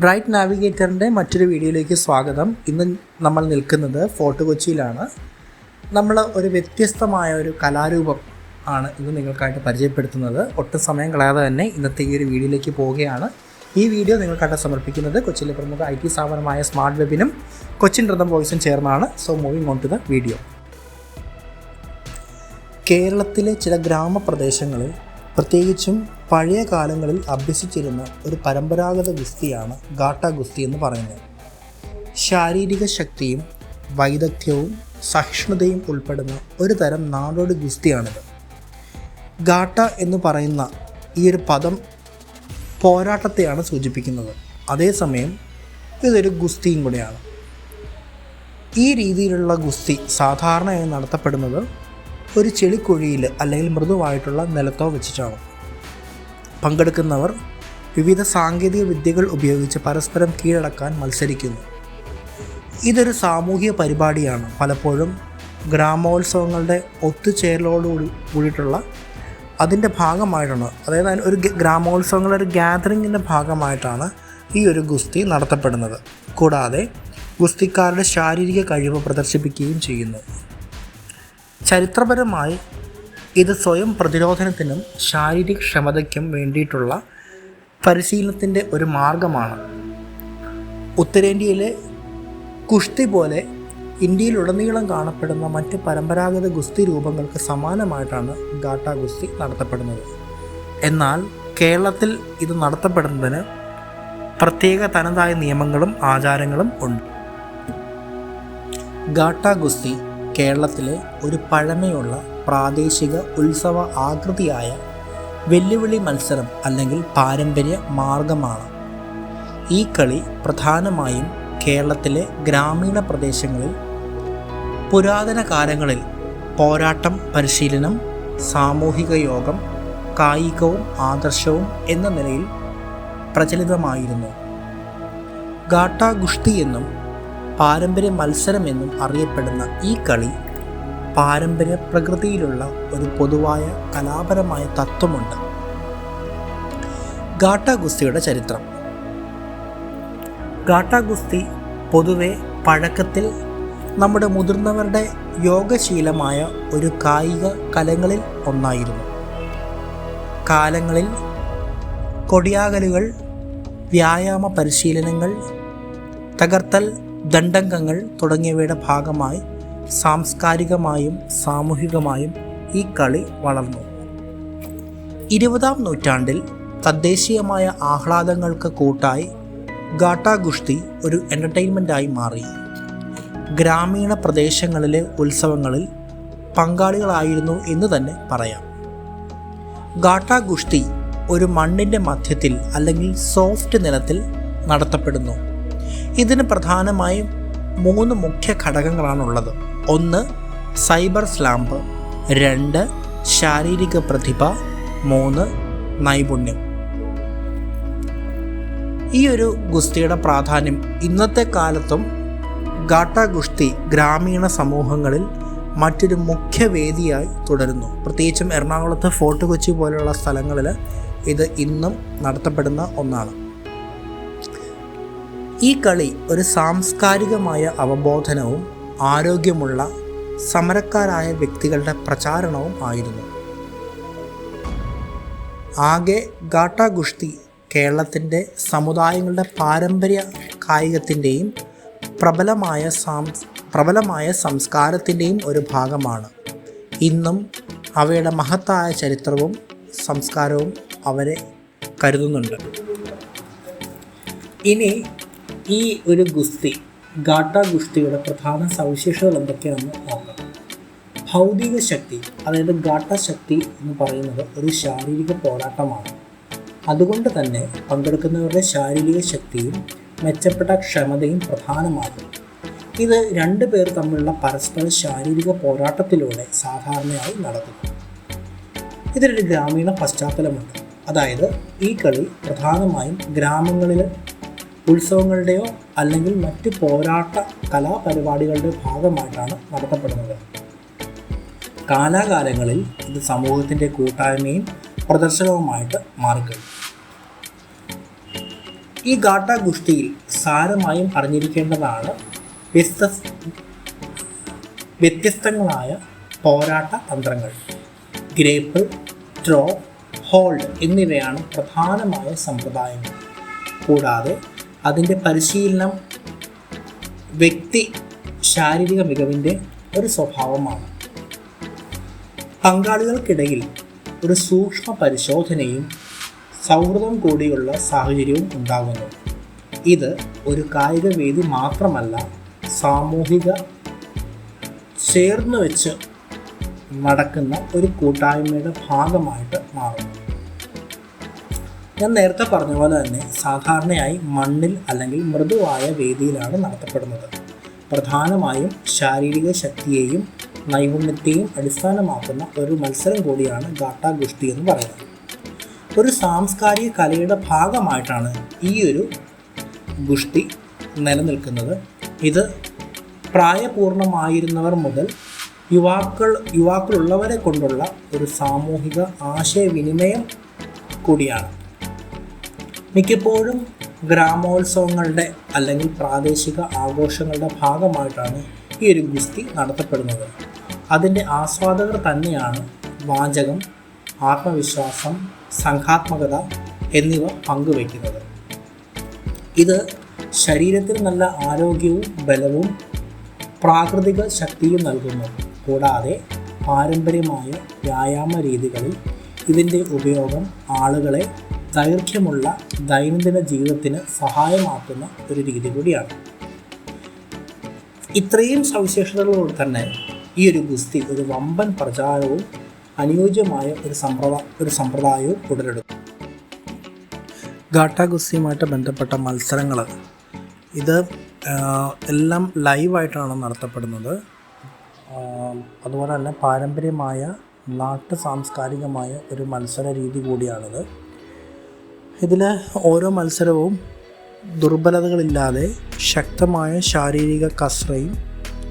Bright നാവിഗേറ്ററിന്റെ മറ്റൊരു വീഡിയോയിലേക്ക് സ്വാഗതം. ഇന്ന് നമ്മൾ നിൽക്കുന്നത് ഫോർട്ട് കൊച്ചിയിലാണ്. നമ്മൾ ഒരു വ്യത്യസ്തമായ ഒരു കലാരൂപം ആണ് ഇന്ന് നിങ്ങൾക്കായിട്ട് പരിചയപ്പെടുത്തുന്നത്. ഒട്ടും സമയം കളയാതെ തന്നെ ഇന്നത്തെ ഈ ഒരു വീഡിയോയിലേക്ക് പോവുകയാണ്. ഈ വീഡിയോ നിങ്ങൾക്കായിട്ട് സമർപ്പിക്കുന്നത് കൊച്ചിയിലെ പ്രമുഖ ഐ ടി സ്ഥാപനമായ സ്മാർട്ട് വെബിനും കൊച്ചിൻ നൃത്തം വോയിസും ചേർന്നാണ്. So moving on to the video കേരളത്തിലെ ചില ഗ്രാമപ്രദേശങ്ങളിൽ പ്രത്യേകിച്ചും പഴയ കാലങ്ങളിൽ അഭ്യസിച്ചിരുന്ന ഒരു പരമ്പരാഗത ഗുസ്തിയാണ് ഗാട്ട ഗുസ്തി എന്ന് പറയുന്നത്. ശാരീരിക ശക്തിയും വൈദഗ്ധ്യവും സഹിഷ്ണുതയും ഉൾപ്പെടുന്ന ഒരു തരം നാടോടി ഗുസ്തിയാണിത്. ഗാട്ട എന്ന് പറയുന്ന ഈ ഒരു പദം പോരാട്ടത്തെയാണ് സൂചിപ്പിക്കുന്നത്. അതേസമയം ഇതൊരു ഗുസ്തിയും കൂടെയാണ്. ഈ രീതിയിലുള്ള ഗുസ്തി സാധാരണയായി നടത്തപ്പെടുന്നത് ഒരു ചെളിക്കുഴിയിൽ അല്ലെങ്കിൽ മൃദുവായിട്ടുള്ള നിലത്തോ വെച്ചിട്ടാണ്. പങ്കെടുക്കുന്നവർ വിവിധ സാങ്കേതിക വിദ്യകൾ ഉപയോഗിച്ച് പരസ്പരം കീഴടക്കാൻ മത്സരിക്കുന്നു. ഇതൊരു സാമൂഹിക പരിപാടിയാണ്. പലപ്പോഴും ഗ്രാമോത്സവങ്ങളുടെ ഒത്തുചേരലോട് കൂടി കൂടിയിട്ടുള്ള അതിന്റെ ഭാഗമായിട്ടാണ്. അതായത് ഒരു ഗ്രാമോത്സവങ്ങളുടെ ഒരു ഗ്യാതറിങ്ങിന്റെ ഭാഗമായിട്ടാണ് ഈ ഒരു ഗുസ്തി നടത്തപ്പെടുന്നത്. കൂടാതെ ഗുസ്തിക്കാരുടെ ശാരീരിക കഴിവ് പ്രദർശിപ്പിക്കുകയും ചെയ്യുന്നു. ചരിത്രപരമായി ഇത് സ്വയം പ്രതിരോധനത്തിനും ശാരീരിക ക്ഷമതയ്ക്കും വേണ്ടിയിട്ടുള്ള പരിശീലനത്തിന്റെ ഒരു മാർഗമാണ്. ഉത്തരേന്ത്യയിലെ കുഷ്തി പോലെ ഇന്ത്യയിലുടനീളം കാണപ്പെടുന്ന മറ്റ് പരമ്പരാഗത ഗുസ്തി രൂപങ്ങൾക്ക് സമാനമായിട്ടാണ് ഗാട്ട ഗുസ്തി നടത്തപ്പെടുന്നത്. എന്നാൽ കേരളത്തിൽ ഇത് നടത്തപ്പെടുന്നതിന് പ്രത്യേക തനതായ നിയമങ്ങളും ആചാരങ്ങളും ഉണ്ട്. ഗാട്ട ഗുസ്തി കേരളത്തിലെ ഒരു പഴമയുള്ള പ്രാദേശിക ഉത്സവ ആകൃതിയായ വെല്ലുവിളി മത്സരം അല്ലെങ്കിൽ പാരമ്പര്യ മാർഗമാണ്. ഈ കളി പ്രധാനമായും കേരളത്തിലെ ഗ്രാമീണ പ്രദേശങ്ങളിൽ പുരാതന കാലങ്ങളിൽ പോരാട്ടം പരിശീലനം സാമൂഹിക യോഗം കായികവും ആദർശവും എന്ന നിലയിൽ പ്രചലിതമായിരുന്നു. ഗാട്ട ഗുഷ്തി എന്നും പാരമ്പര്യ മത്സരം എന്നും അറിയപ്പെടുന്ന ഈ കളി പാരമ്പര്യ പ്രകൃതിയിലുള്ള ഒരു പൊതുവായ കലാപരമായ തത്വമുണ്ട്. ഗാട്ട ഗുസ്തിയുടെ ചരിത്രം. ഗാട്ട ഗുസ്തി പൊതുവെ പഴക്കത്തിൽ നമ്മുടെ മുതിർന്നവരുടെ യോഗശീലമായ ഒരു കായിക കലങ്ങളിൽ ഒന്നായിരുന്നു. കാലങ്ങളിൽ കൊടിയാകലുകൾ വ്യായാമ പരിശീലനങ്ങൾ തകർത്തൽ ദണ്ഡംഗങ്ങൾ തുടങ്ങിയവയുടെ ഭാഗമായി സാംസ്കാരികമായും സാമൂഹികമായും ഈ കളി വളർന്നു. ഇരുപതാം നൂറ്റാണ്ടിൽ തദ്ദേശീയമായ ആഹ്ലാദങ്ങൾക്ക് കൂട്ടായി ഗാട്ടാ ഗുഷ്തി ഒരു എന്റർടൈൻമെന്റായി മാറി. ഗ്രാമീണ പ്രദേശങ്ങളിലെ ഉത്സവങ്ങളിൽ പങ്കാളികളായിരുന്നു എന്ന് തന്നെ പറയാം. ഗാട്ടാ ഗുഷ്തി ഒരു മണ്ണിന്റെ മധ്യത്തിൽ അല്ലെങ്കിൽ സോഫ്റ്റ് നിലത്തിൽ നടത്തപ്പെടുന്നു. ഇതിന് പ്രധാനമായും മൂന്ന് മുഖ്യ ഘടകങ്ങളാണുള്ളത്. ഒന്ന് സൈബർ സ്ലാമ്പ്. രണ്ട് ശാരീരിക പ്രതിഭ. മൂന്ന് നൈപുണ്യം. ഈ ഒരു ഗുസ്തിയുടെ പ്രാധാന്യം ഇന്നത്തെ കാലത്തും ഗാട്ട ഗുസ്തി ഗ്രാമീണ സമൂഹങ്ങളിൽ മറ്റൊരു മുഖ്യ വേദിയായി തുടരുന്നു. പ്രത്യേകിച്ചും എറണാകുളത്ത് ഫോർട്ട് കൊച്ചി പോലെയുള്ള സ്ഥലങ്ങളിൽ ഇത് ഇന്നും നടത്തപ്പെടുന്ന ഒന്നാണ്. ഈ കളി ഒരു സാംസ്കാരികമായ അവബോധനവും ആരോഗ്യമുള്ള സമരക്കാരായ വ്യക്തികളുടെ പ്രചാരണവും ആയിരുന്നു. ആകെ ഗാട്ട ഗുഷ്തി കേരളത്തിന്റെ സമുദായങ്ങളുടെ പാരമ്പര്യ കായികത്തിന്റെയും പ്രബലമായ സാം പ്രബലമായ സംസ്കാരത്തിന്റെയും ഒരു ഭാഗമാണ്. ഇന്നും അവയുടെ മഹത്തായ ചരിത്രവും സംസ്കാരവും അവരെ കരുതുന്നുണ്ട്. ഇനി ഈ ഒരു ഗുസ്തി ഗാട്ട ഗുസ്തിയുടെ പ്രധാന സവിശേഷതകൾ എന്തൊക്കെയാണെന്ന് നോക്കാം ഭൗതിക ശക്തി അതായത് ഗാട്ട ശക്തി എന്ന് പറയുന്നത് ഒരു ശാരീരിക പോരാട്ടമാണ്. അതുകൊണ്ട് തന്നെ പങ്കെടുക്കുന്നവരുടെ ശാരീരിക ശക്തിയും മെച്ചപ്പെട്ട ക്ഷമതയും പ്രധാനമാകും. ഇത് രണ്ട് പേർ തമ്മിലുള്ള പരസ്പര ശാരീരിക പോരാട്ടത്തിലൂടെ സാധാരണയായി നടക്കുന്നു. ഇതിനൊരു ഗ്രാമീണ പശ്ചാത്തലമുണ്ട്. അതായത് ഈ കളി പ്രധാനമായും ഗ്രാമങ്ങളിൽ ഉത്സവങ്ങളുടെയോ അല്ലെങ്കിൽ മറ്റ് പോരാട്ട കലാപരിപാടികളുടെ ഭാഗമായിട്ടാണ് നടത്തപ്പെടുന്നത്. കാലാകാലങ്ങളിൽ ഇത് സമൂഹത്തിന്റെ കൂട്ടായ്മയും പ്രദർശനവുമായിട്ട് മാറിക്കഴിഞ്ഞു. ഈ ഗാട്ട ഗുസ്തിയിൽ സാരമായും അറിഞ്ഞിരിക്കേണ്ടതാണ് വ്യത്യസ്ത വ്യത്യസ്തങ്ങളായ പോരാട്ട തന്ത്രങ്ങൾ. ഗ്രേപ്പ് ത്രോ ഹോൾഡ് എന്നിവയാണ് പ്രധാനമായ സമ്പ്രദായങ്ങൾ. കൂടാതെ അതിന്റെ പരിശീലനം വ്യക്തി ശാരീരിക മികവിന്റെ ഒരു സ്വഭാവമാണ്. പങ്കാളികൾക്കിടയിൽ ഒരു സൂക്ഷ്മ പരിശോധനയും സൗഹൃദം കൂടിയുള്ള സാഹചര്യവും ഉണ്ടാകുന്നു. ഇത് ഒരു കായിക വേദി മാത്രമല്ല സാമൂഹിക ചേർന്ന് വെച്ച് നടക്കുന്ന ഒരു കൂട്ടായ്മയുടെ ഭാഗമായിട്ട് മാറുന്നു. ഞാൻ നേരത്തെ പറഞ്ഞ പോലെ തന്നെ സാധാരണയായി മണ്ണിൽ അല്ലെങ്കിൽ മൃദുവായ വേദിയിലാണ് നടത്തപ്പെടുന്നത്. പ്രധാനമായും ശാരീരിക ശക്തിയെയും നൈപുണ്യത്തെയും അടിസ്ഥാനമാക്കുന്ന ഒരു മത്സരം കൂടിയാണ് ഗാട്ടാ ഗുഷ്ടി എന്ന് പറയുന്നത്. ഒരു സാംസ്കാരിക കലയുടെ ഭാഗമായിട്ടാണ് ഈ ഒരു ഗുഷ്ടി നിലനിൽക്കുന്നത്. ഇത് പ്രായപൂർണമായിരുന്നവർ മുതൽ യുവാക്കൾ യുവാക്കളുള്ളവരെ കൊണ്ടുള്ള ഒരു സാമൂഹിക ആശയവിനിമയം കൂടിയാണ്. മിക്കപ്പോഴും ഗ്രാമോത്സവങ്ങളുടെ അല്ലെങ്കിൽ പ്രാദേശിക ആഘോഷങ്ങളുടെ ഭാഗമായിട്ടാണ് ഈ ഒരു ഗുസ്തി നടത്തപ്പെടുന്നത്. അതിന്റെ ആസ്വാദകർ തന്നെയാണ് വാചകം ആത്മവിശ്വാസം സംഘാത്മകത എന്നിവ പങ്കുവയ്ക്കുന്നത്. ഇത് ശരീരത്തിന് നല്ല ആരോഗ്യവും ബലവും പ്രാകൃതിക ശക്തിയും നൽകുന്നു. കൂടാതെ പാരമ്പര്യമായ വ്യായാമ രീതികളിൽ ഇതിന്റെ ഉപയോഗം ആളുകളെ ദൈർഘ്യമുള്ള ദൈനംദിന ജീവിതത്തിന് സഹായമാക്കുന്ന ഒരു രീതി കൂടിയാണ്. ഇത്രയും സവിശേഷതകളോട് തന്നെ ഈ ഒരു ഗുസ്തി ഒരു വമ്പൻ പ്രചാരവും അനുയോജ്യമായ ഒരു സമ്പ്രദായ ഒരു സമ്പ്രദായവും ഉടലെടുക്കും. ഗാട്ട ഗുസ്തിയുമായിട്ട് ബന്ധപ്പെട്ട മത്സരങ്ങൾ ഇത് എല്ലാം ലൈവായിട്ടാണ് നടത്തപ്പെടുന്നത്. അതുപോലെ തന്നെ പാരമ്പര്യമായ നാട്ടു സാംസ്കാരികമായ ഒരു മത്സര രീതി കൂടിയാണിത്. ഇതിൽ ഓരോ മത്സരവും ദുർബലതകളില്ലാതെ ശക്തമായ ശാരീരിക കസ്രയും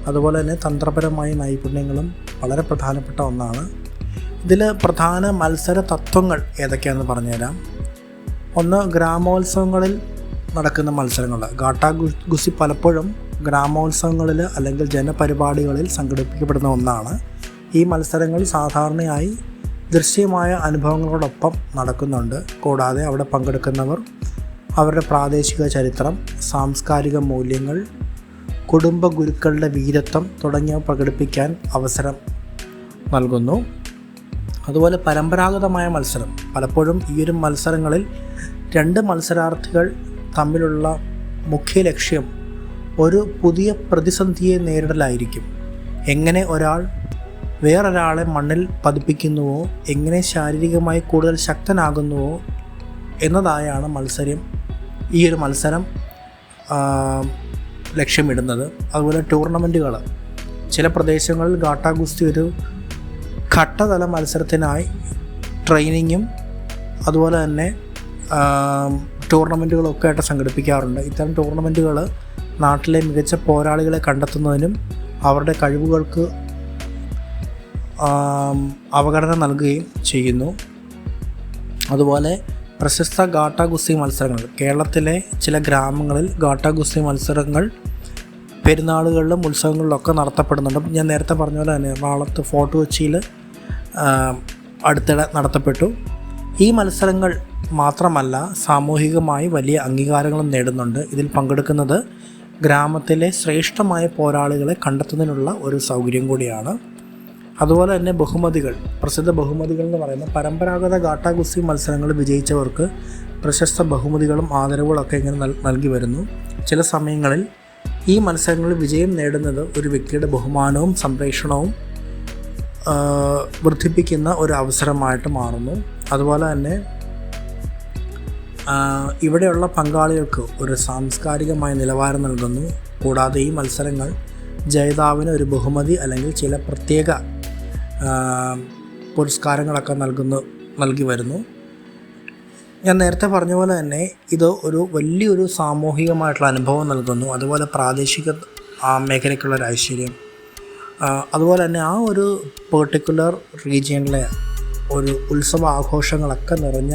അതുപോലെ തന്നെ തന്ത്രപരമായ നൈപുണ്യങ്ങളും വളരെ പ്രധാനപ്പെട്ട ഒന്നാണ്. ഇതിൽ പ്രധാന മത്സര തത്വങ്ങൾ ഏതൊക്കെയാണെന്ന് പറഞ്ഞുതരാം. ഒന്ന് ഗ്രാമോത്സവങ്ങളിൽ നടക്കുന്ന മത്സരങ്ങൾ. ഗാട്ടാ ഗുസി പലപ്പോഴും ഗ്രാമോത്സവങ്ങളിൽ അല്ലെങ്കിൽ ജനപരിപാടികളിൽ സംഘടിപ്പിക്കപ്പെടുന്ന ഒന്നാണ്. ഈ മത്സരങ്ങൾ സാധാരണയായി ദൃശ്യമായ അനുഭവങ്ങളോടൊപ്പം നടക്കുന്നുണ്ട്. കൂടാതെ അവിടെ പങ്കെടുക്കുന്നവർ അവരുടെ പ്രാദേശിക ചരിത്രം സാംസ്കാരിക മൂല്യങ്ങൾ കുടുംബ ഗുരുക്കളുടെ വീരത്വം തുടങ്ങിയവ പ്രകടിപ്പിക്കാൻ അവസരം നൽകുന്നു. അതുപോലെ പരമ്പരാഗതമായ മത്സരം. പലപ്പോഴും ഈ ഒരു മത്സരങ്ങളിൽ രണ്ട് മത്സരാർത്ഥികൾ തമ്മിലുള്ള മുഖ്യ ലക്ഷ്യം ഒരു പുതിയ പ്രതിസന്ധിയെ നേരിടലായിരിക്കും. എങ്ങനെ ഒരാൾ വേറൊരാളെ മണ്ണിൽ പതിപ്പിക്കുന്നുവോ? എങ്ങനെ ശാരീരികമായി കൂടുതൽ ശക്തനാകുന്നുവോ? എന്നതായാണ് മത്സരം. ഈ ഒരു മത്സരം ലക്ഷ്യമിടുന്നത്. അതുപോലെ ടൂർണമെന്റുകൾ ചില പ്രദേശങ്ങളിൽ ഗാട്ടാ ഗുസ്തി ഒരു ഘട്ടതല മത്സരത്തിനായി ട്രെയിനിങ്ങും അതുപോലെ തന്നെ ടൂർണമെന്റുകളൊക്കെ ആയിട്ട് സംഘടിപ്പിക്കാറുണ്ട്. ഇത്തരം ടൂർണമെന്റുകൾ നാട്ടിലെ മികച്ച പോരാളികളെ കണ്ടെത്തുന്നതിനും അവരുടെ കഴിവുകൾക്ക് അവഗണന നൽകുകയും ചെയ്യുന്നു. അതുപോലെ പ്രശസ്ത ഗാട്ട ഗുസ്തി മത്സരങ്ങൾ. കേരളത്തിലെ ചില ഗ്രാമങ്ങളിൽ ഗാട്ട ഗുസ്തി മത്സരങ്ങൾ പെരുന്നാളുകളിലും ഉത്സവങ്ങളിലൊക്കെ നടത്തപ്പെടുന്നുണ്ട്. ഞാൻ നേരത്തെ പറഞ്ഞ പോലെ തന്നെ എറണാകുളത്ത് ഫോർട്ട് കൊച്ചിയിൽ അടുത്തിടെ നടത്തപ്പെട്ടു. ഈ മത്സരങ്ങൾ മാത്രമല്ല സാമൂഹികമായി വലിയ അംഗീകാരങ്ങളും നേടുന്നുണ്ട്. ഇതിൽ പങ്കെടുക്കുന്നത് ഗ്രാമത്തിലെ ശ്രേഷ്ഠമായ പോരാളികളെ കണ്ടെത്തുന്നതിനുള്ള ഒരു സൗകര്യം കൂടിയാണ്. അതുപോലെ തന്നെ ബഹുമതികൾ പ്രസിദ്ധ ബഹുമതികൾ എന്ന് പറയുന്ന പരമ്പരാഗത ഗാട്ടാ ഗുസ്തി മത്സരങ്ങൾ വിജയിച്ചവർക്ക് പ്രശസ്ത ബഹുമതികളും ആദരവുകളൊക്കെ ഇങ്ങനെ നൽകി വരുന്നു. ചില സമയങ്ങളിൽ ഈ മത്സരങ്ങളിൽ വിജയം നേടുന്നത് ഒരു വ്യക്തിയുടെ ബഹുമാനവും സംപ്രേഷണവും വർദ്ധിപ്പിക്കുന്ന ഒരു അവസരമായിട്ട് മാറുന്നു. അതുപോലെ തന്നെ ഇവിടെയുള്ള പങ്കാളികൾക്ക് ഒരു സാംസ്കാരികമായ നിലവാരം നൽകുന്നു. കൂടാതെ ഈ മത്സരങ്ങൾ ജേതാവിന് ഒരു ബഹുമതി അല്ലെങ്കിൽ ചില പ്രത്യേക പുരസ്കാരങ്ങളൊക്കെ നൽകുന്നു നൽകി വരുന്നു. ഞാൻ നേരത്തെ പറഞ്ഞ പോലെ തന്നെ ഇത് ഒരു വലിയൊരു സാമൂഹികമായിട്ടുള്ള അനുഭവം നൽകുന്നു. അതുപോലെ പ്രാദേശിക മേഖലയ്ക്കുള്ള ഒരു ഐശ്വര്യം. അതുപോലെ തന്നെ ആ ഒരു പെർട്ടിക്കുലർ റീജിയനിലെ ഒരു ഉത്സവ ആഘോഷങ്ങളൊക്കെ നിറഞ്ഞ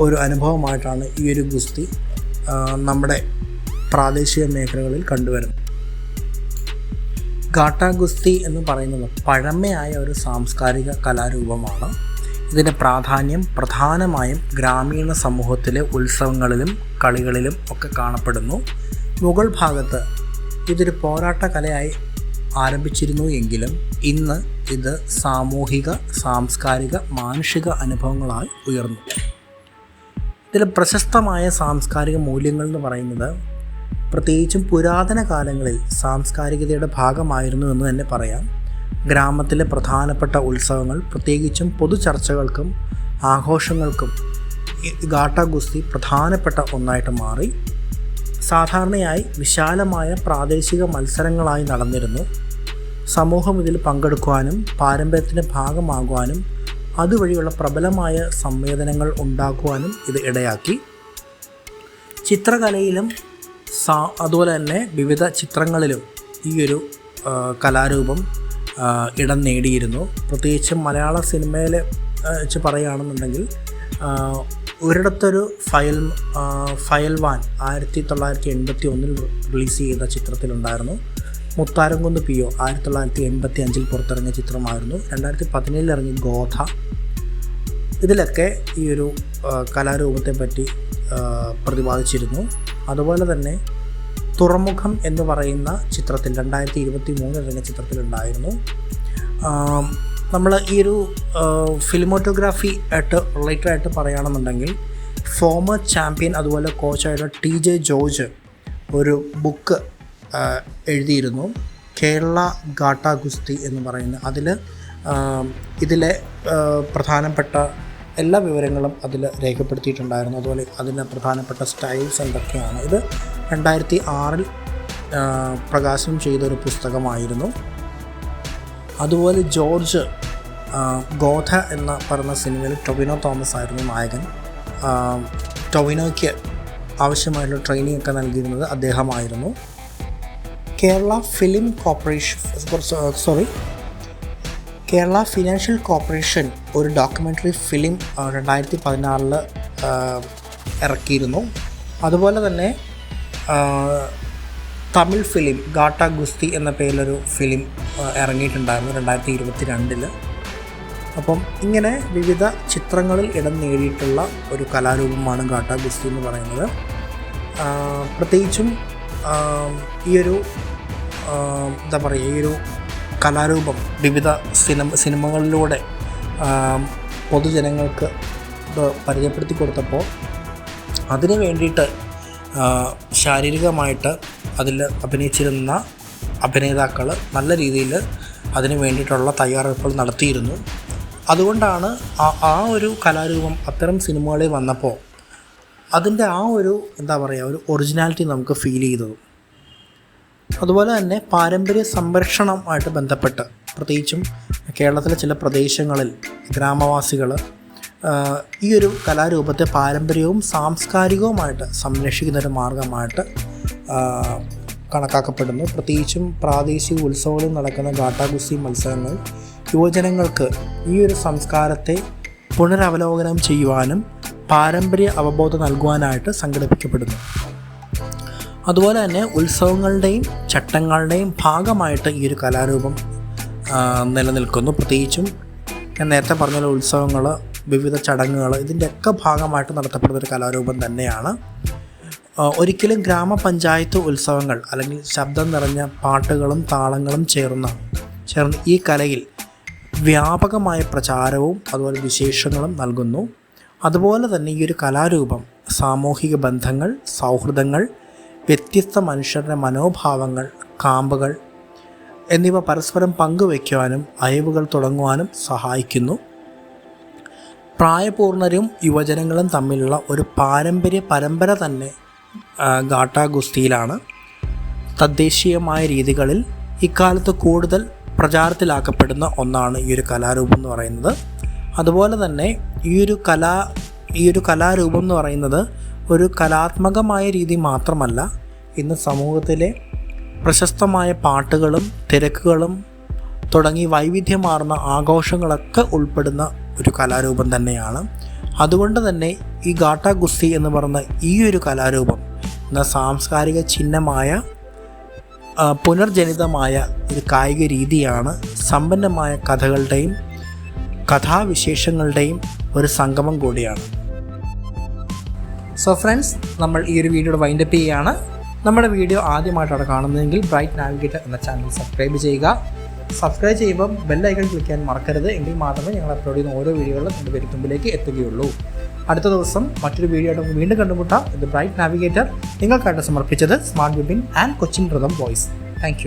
ഒരു അനുഭവമായിട്ടാണ് ഈ ഒരു ഗുസ്തി നമ്മുടെ പ്രാദേശിക മേഖലകളിൽ കണ്ടുവരുന്നത്. ഗാട്ട ഗുസ്തി എന്ന് പറയുന്നത് പഴമയായ ഒരു സാംസ്കാരിക കലാരൂപമാണ്. ഇതിന്റെ പ്രാധാന്യം പ്രധാനമായും ഗ്രാമീണ സമൂഹത്തിലെ ഉത്സവങ്ങളിലും കളികളിലും ഒക്കെ കാണപ്പെടുന്നു. മുഗൾ ഭാഗത്ത് ഇതൊരു പോരാട്ട കലയായി ആരംഭിച്ചിരുന്നു എങ്കിലും ഇന്ന് ഇത് സാമൂഹിക സാംസ്കാരിക മാനുഷിക അനുഭവങ്ങളായി ഉയർന്നു. ഇതിൽ പ്രശസ്തമായ സാംസ്കാരിക മൂല്യങ്ങൾ എന്ന് പറയുന്നത് പ്രത്യേകിച്ചും പുരാതന കാലങ്ങളിൽ സാംസ്കാരികതയുടെ ഭാഗമായിരുന്നു എന്ന് തന്നെ പറയാം. ഗ്രാമത്തിലെ പ്രധാനപ്പെട്ട ഉത്സവങ്ങൾ പ്രത്യേകിച്ചും പൊതുചർച്ചകൾക്കും ആഘോഷങ്ങൾക്കും ഈ ഗാട്ട ഗുസ്തി പ്രധാനപ്പെട്ട ഒന്നായിട്ട് മാറി. സാധാരണയായി വിശാലമായ പ്രാദേശിക മത്സരങ്ങളായി നടന്നിരുന്നു. സമൂഹം ഇതിൽ പങ്കെടുക്കുവാനും പാരമ്പര്യത്തിന്റെ ഭാഗമാകുവാനും അതുവഴിയുള്ള പ്രബലമായ സംവേദനങ്ങൾ ഉണ്ടാക്കുവാനും ഇത് ഇടയാക്കി. ചിത്രകലയിലും സാ അതുപോലെ തന്നെ വിവിധ ചിത്രങ്ങളിലും ഈ ഒരു കലാരൂപം ഇടം നേടിയിരുന്നു. പ്രത്യേകിച്ച് മലയാള സിനിമയിൽ വെച്ച് പറയുകയാണെന്നുണ്ടെങ്കിൽ ഒരിടത്തൊരു ഫയൽ ഫയൽവാൻ ഫയൽ വാൻ ആയിരത്തി തൊള്ളായിരത്തി എൺപത്തി ഒന്നിൽ റിലീസ് ചെയ്ത ചിത്രത്തിലുണ്ടായിരുന്നു. മുത്താരംകുന്ന് പി ഒ ആയിരത്തി തൊള്ളായിരത്തി എൺപത്തി അഞ്ചിൽ പുറത്തിറങ്ങിയ ചിത്രമായിരുന്നു. രണ്ടായിരത്തി പതിനേഴിൽ ഇറങ്ങിയ ഗോധ ഇതിലൊക്കെ ഈ ഒരു കലാരൂപത്തെ പറ്റി പ്രതിപാദിച്ചിരുന്നു. അതുപോലെ തന്നെ തുറമുഖം എന്ന് പറയുന്ന ചിത്രത്തിൽ രണ്ടായിരത്തി ഇരുപത്തി മൂന്നിൽ ഇറങ്ങിയ ചിത്രത്തിലുണ്ടായിരുന്നു നമ്മൾ ഈ ഒരു ഫിലിമോട്ടോഗ്രാഫി ആയിട്ട് റിലേറ്റഡ് ആയിട്ട് പറയുകയാണെന്നുണ്ടെങ്കിൽ ഫോമർ ചാമ്പ്യൻ അതുപോലെ കോച്ചായിട്ടുള്ള ടി ജെ ജോർജ് ഒരു ബുക്ക് എഴുതിയിരുന്നു. കേരള ഗാട്ട ഗുസ്തി എന്ന് പറയുന്ന അതിൽ ഇതിലെ പ്രധാനപ്പെട്ട എല്ലാ വിവരങ്ങളും അതിൽ രേഖപ്പെടുത്തിയിട്ടുണ്ടായിരുന്നു. അതുപോലെ അതിന്റെ പ്രധാനപ്പെട്ട സ്റ്റൈൽസ് എന്തൊക്കെയാണ്? ഇത് രണ്ടായിരത്തി ആറിൽ പ്രകാശനം ചെയ്തൊരു പുസ്തകമായിരുന്നു. അതുപോലെ ജോർജ് ഗോഥ എന്ന പറഞ്ഞ സിനിമയിൽ ടൊവിനോ തോമസ് ആയിരുന്നു നായകൻ. ടൊവിനോയ്ക്ക് ആവശ്യമായിട്ടുള്ള ട്രെയിനിങ് ഒക്കെ നൽകിയിരുന്നത് അദ്ദേഹമായിരുന്നു. Kerala film corporation sorry Kerala financial corporation ഒരു ഡോക്യുമെന്ററി ഫിലിം രണ്ടായിരത്തി പതിനാറിൽ ഇറക്കിയിരുന്നു. അതുപോലെ തന്നെ തമിഴ് ഫിലിം ഗാട്ട ഗുസ്തി എന്ന പേരിലൊരു ഫിലിം ഇറങ്ങിയിട്ടുണ്ടായിരുന്നു രണ്ടായിരത്തി ഇരുപത്തി രണ്ടിൽ അപ്പം ഇങ്ങനെ വിവിധ ചിത്രങ്ങളിൽ ഇടം നേടിയിട്ടുള്ള ഒരു കലാരൂപമാണ് ഗാട്ട ഗുസ്തി എന്ന് പറയുന്നത്. പ്രത്യേകിച്ചും ഈയൊരു എന്താ പറയുക ഈ ഒരു കലാരൂപം വിവിധ സിനിമ സിനിമകളിലൂടെ പൊതുജനങ്ങൾക്ക് പരിചയപ്പെടുത്തി കൊടുത്തപ്പോൾ അതിനു വേണ്ടിയിട്ട് ശാരീരികമായിട്ട് അതിൽ അഭിനയിച്ചിരുന്ന അഭിനേതാക്കൾ നല്ല രീതിയിൽ അതിനു വേണ്ടിയിട്ടുള്ള തയ്യാറെടുപ്പുകൾ നടത്തിയിരുന്നു. അതുകൊണ്ടാണ് ആ ഒരു കലാരൂപം അത്തരം സിനിമകളിൽ വന്നപ്പോൾ അതിന്റെ ആ ഒരു എന്താ പറയുക ഒരു ഒറിജിനാലിറ്റി നമുക്ക് ഫീൽ ചെയ്തത്. അതുപോലെ തന്നെ പാരമ്പര്യ സംരക്ഷണമായിട്ട് ബന്ധപ്പെട്ട് പ്രത്യേകിച്ചും കേരളത്തിലെ ചില പ്രദേശങ്ങളിൽ ഗ്രാമവാസികൾ ഈ ഒരു കലാരൂപത്തെ പാരമ്പര്യവും സാംസ്കാരികവുമായിട്ട് സംരക്ഷിക്കുന്ന ഒരു മാർഗമായിട്ട് കണക്കാക്കപ്പെടുന്നു. പ്രത്യേകിച്ചും പ്രാദേശിക ഉത്സവങ്ങളിൽ നടക്കുന്ന ഗാട്ടാഗുസി മത്സരങ്ങൾ യുവജനങ്ങൾക്ക് ഈ ഒരു സംസ്കാരത്തെ പുനരവലോകനം ചെയ്യുവാനും പാരമ്പര്യ അവബോധം നൽകുവാനായിട്ട് സംഘടിപ്പിക്കപ്പെടുന്നു. അതുപോലെ തന്നെ ഉത്സവങ്ങളുടെയും ചട്ടങ്ങളുടെയും ഭാഗമായിട്ട് ഈ ഒരു കലാരൂപം നിലനിൽക്കുന്നു. പ്രത്യേകിച്ചും ഞാൻ നേരത്തെ പറഞ്ഞ ഉത്സവങ്ങൾ വിവിധ ചടങ്ങുകൾ ഇതിന്റെയൊക്കെ ഭാഗമായിട്ട് നടത്തപ്പെടുന്നൊരു കലാരൂപം തന്നെയാണ്. ഒരിക്കലും ഗ്രാമപഞ്ചായത്ത് ഉത്സവങ്ങൾ അല്ലെങ്കിൽ ശബ്ദം നിറഞ്ഞ പാട്ടുകളും താളങ്ങളും ചേർന്ന ചേർന്ന് ഈ കലയിൽ വ്യാപകമായ പ്രചാരവും അതുപോലെ വിശേഷങ്ങളും നൽകുന്നു. അതുപോലെ തന്നെ ഈ ഒരു കലാരൂപം സാമൂഹിക ബന്ധങ്ങൾ സൗഹൃദങ്ങൾ വ്യത്യസ്ത മനുഷ്യരുടെ മനോഭാവങ്ങൾ കാമ്പുകൾ എന്നിവ പരസ്പരം പങ്കുവയ്ക്കുവാനും അയവുകൾ തുടങ്ങുവാനും സഹായിക്കുന്നു. പ്രായപൂർണരും യുവജനങ്ങളും തമ്മിലുള്ള ഒരു പാരമ്പര്യ പരമ്പര തന്നെ ഗാട്ടാ ഗുസ്തിയിലാണ് തദ്ദേശീയമായ രീതികളിൽ ഇക്കാലത്ത് കൂടുതൽ പ്രചാരത്തിലാക്കപ്പെടുന്ന ഒന്നാണ് ഈ ഒരു കലാരൂപം എന്ന് പറയുന്നത്. അതുപോലെ തന്നെ ഈ ഒരു കലാ ഈ ഒരു കലാരൂപം എന്ന് പറയുന്നത് ഒരു കലാത്മകമായ രീതി മാത്രമല്ല ഇന്ന് സമൂഹത്തിലെ പ്രശസ്തമായ പാട്ടുകളും തിരക്കുകളും തുടങ്ങി വൈവിധ്യമാർന്ന ആഘോഷങ്ങളൊക്കെ ഉൾപ്പെടുന്ന ഒരു കലാരൂപം തന്നെയാണ്. അതുകൊണ്ട് തന്നെ ഈ ഗാട്ട ഗുസ്തി എന്ന് പറയുന്ന ഈ ഒരു കലാരൂപം എന്ന സാംസ്കാരിക ചിഹ്നമായ പുനർജനിതമായ ഒരു കായിക രീതിയാണ് സമ്പന്നമായ കഥകളുടെയും കഥാവിശേഷങ്ങളുടെയും ഒരു സംഗമം കൂടിയാണ്. സോ ഫ്രണ്ട്സ് നമ്മൾ ഈ ഒരു വീഡിയോയുടെ വൈൻഡപ്പ് ചെയ്യുകയാണ്. നമ്മുടെ വീഡിയോ ആദ്യമായിട്ടാണ് കാണുന്നതെങ്കിൽ ബ്രൈറ്റ് നാവിഗേറ്റർ എന്ന ചാനൽ സബ്സ്ക്രൈബ് ചെയ്യുക. സബ്സ്ക്രൈബ് ചെയ്യുമ്പോൾ ബെല്ലൈക്കൺ ക്ലിക്ക് ചെയ്യാൻ മറക്കരുത്. എങ്കിൽ മാത്രമേ ഞങ്ങൾ അപ്ലോഡ് ചെയ്യുന്ന ഓരോ വീഡിയോകളും എന്റെ വരുത്തുമ്പിലേക്ക് എത്തുകയുള്ളൂ. അടുത്ത ദിവസം മറ്റൊരു വീഡിയോ ആയിട്ട് വീണ്ടും കണ്ടുമുട്ടാം. ഇത് ബ്രൈറ്റ് നാവിഗേറ്റർ നിങ്ങൾക്കായിട്ട് സമർപ്പിച്ചത് smart web and Cochin rhythm voice thank